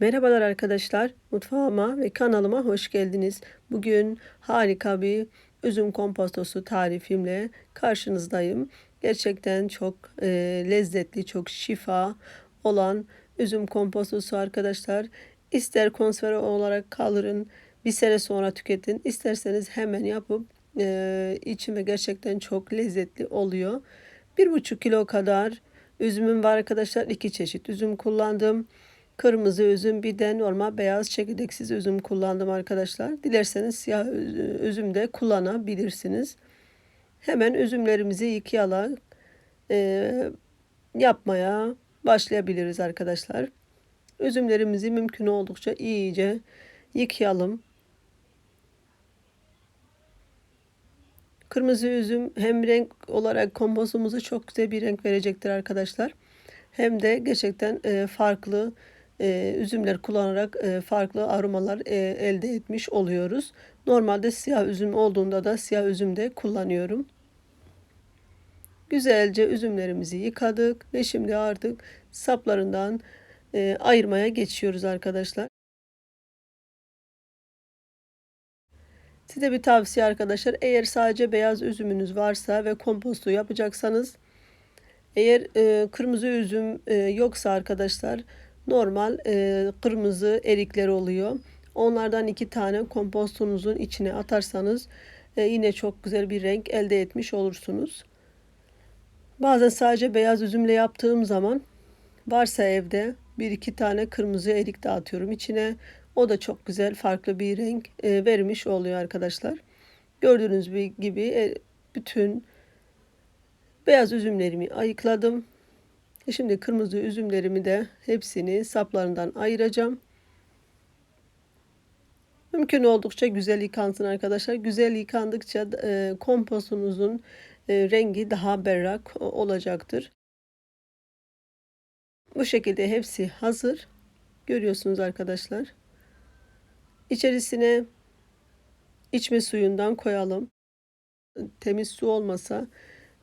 Merhabalar arkadaşlar. Mutfağıma ve kanalıma hoş geldiniz. Bugün harika bir üzüm kompostosu tarifimle karşınızdayım. Gerçekten çok e, lezzetli, çok şifa olan üzüm kompostosu arkadaşlar. İster konserve olarak kaldırın, bir sene sonra tüketin. İsterseniz hemen yapıp e, içime gerçekten çok lezzetli oluyor. Bir buçuk kilo kadar üzümüm var arkadaşlar. İki çeşit üzüm kullandım. Kırmızı üzüm bir de normal beyaz çekirdeksiz üzüm kullandım arkadaşlar. Dilerseniz siyah üzüm de kullanabilirsiniz. Hemen üzümlerimizi yıkayarak e, yapmaya başlayabiliriz arkadaşlar. Üzümlerimizi mümkün oldukça iyice yıkayalım. Kırmızı üzüm hem renk olarak kompostumuzu çok güzel bir renk verecektir arkadaşlar. Hem de gerçekten e, farklı e, üzümler kullanarak e, farklı aromalar e, elde etmiş oluyoruz. Normalde siyah üzüm olduğunda da siyah üzüm de kullanıyorum. Güzelce üzümlerimizi yıkadık ve şimdi artık saplarından e, ayırmaya geçiyoruz arkadaşlar. Size bir tavsiye arkadaşlar. Eğer sadece beyaz üzümünüz varsa ve kompostu yapacaksanız eğer e, kırmızı üzüm e, yoksa arkadaşlar normal e, kırmızı erikler oluyor. Onlardan iki tane kompostunuzun içine atarsanız e, yine çok güzel bir renk elde etmiş olursunuz. Bazen sadece beyaz üzümle yaptığım zaman varsa evde bir iki tane kırmızı erik dağıtıyorum içine. O da çok güzel farklı bir renk e, vermiş oluyor arkadaşlar. Gördüğünüz gibi e, bütün beyaz üzümlerimi ayıkladım. E şimdi kırmızı üzümlerimi de hepsini saplarından ayıracağım. Mümkün oldukça güzel yıkansın arkadaşlar. Güzel yıkandıkça e, kompostunuzun e, rengi daha berrak olacaktır. Bu şekilde hepsi hazır. Görüyorsunuz arkadaşlar. İçerisine içme suyundan koyalım. Temiz su olmasa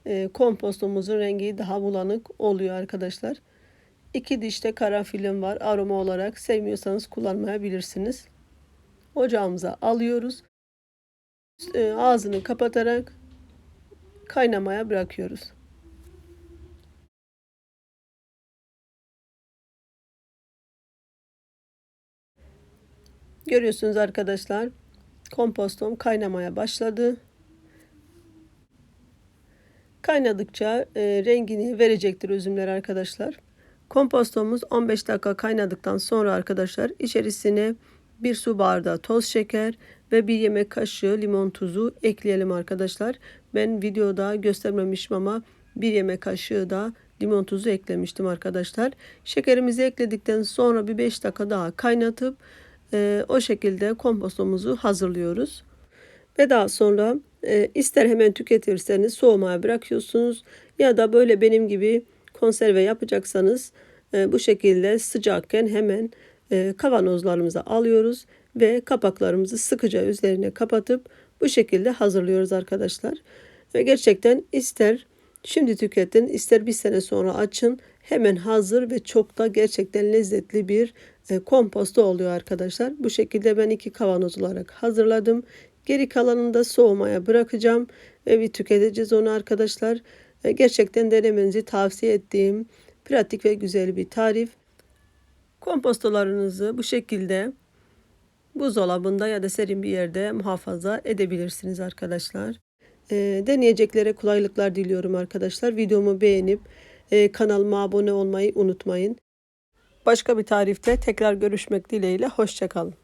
e, kompostumuzun rengi daha bulanık oluyor arkadaşlar. İki dişte karanfilim var aroma olarak. Sevmiyorsanız kullanmayabilirsiniz. Ocağımıza alıyoruz. E, ağzını kapatarak kaynamaya bırakıyoruz. Görüyorsunuz arkadaşlar kompostom kaynamaya başladı. Kaynadıkça e, rengini verecektir üzümler arkadaşlar. Kompostomuz 15 dakika kaynadıktan sonra arkadaşlar içerisine bir su bardağı toz şeker ve bir yemek kaşığı limon tuzu ekleyelim arkadaşlar. Ben videoda göstermemişim ama bir yemek kaşığı da limon tuzu eklemiştim arkadaşlar. Şekerimizi ekledikten sonra bir 5 dakika daha kaynatıp e, o şekilde kompostumuzu hazırlıyoruz. Ve daha sonra e, ister hemen tüketirseniz soğumaya bırakıyorsunuz ya da böyle benim gibi konserve yapacaksanız e, bu şekilde sıcakken hemen e, kavanozlarımıza alıyoruz ve kapaklarımızı sıkıca üzerine kapatıp bu şekilde hazırlıyoruz arkadaşlar. Ve gerçekten ister şimdi tüketin ister bir sene sonra açın hemen hazır ve çok da gerçekten lezzetli bir e, komposto oluyor arkadaşlar. Bu şekilde ben iki kavanoz olarak hazırladım. Geri kalanını da soğumaya bırakacağım ve bir tüketeceğiz onu arkadaşlar. E, gerçekten denemenizi tavsiye ettiğim pratik ve güzel bir tarif. Kompostolarınızı bu şekilde buzdolabında ya da serin bir yerde muhafaza edebilirsiniz arkadaşlar. E, deneyeceklere kolaylıklar diliyorum arkadaşlar. Videomu beğenip e, kanalıma abone olmayı unutmayın. Başka bir tarifte tekrar görüşmek dileğiyle. Hoşçakalın.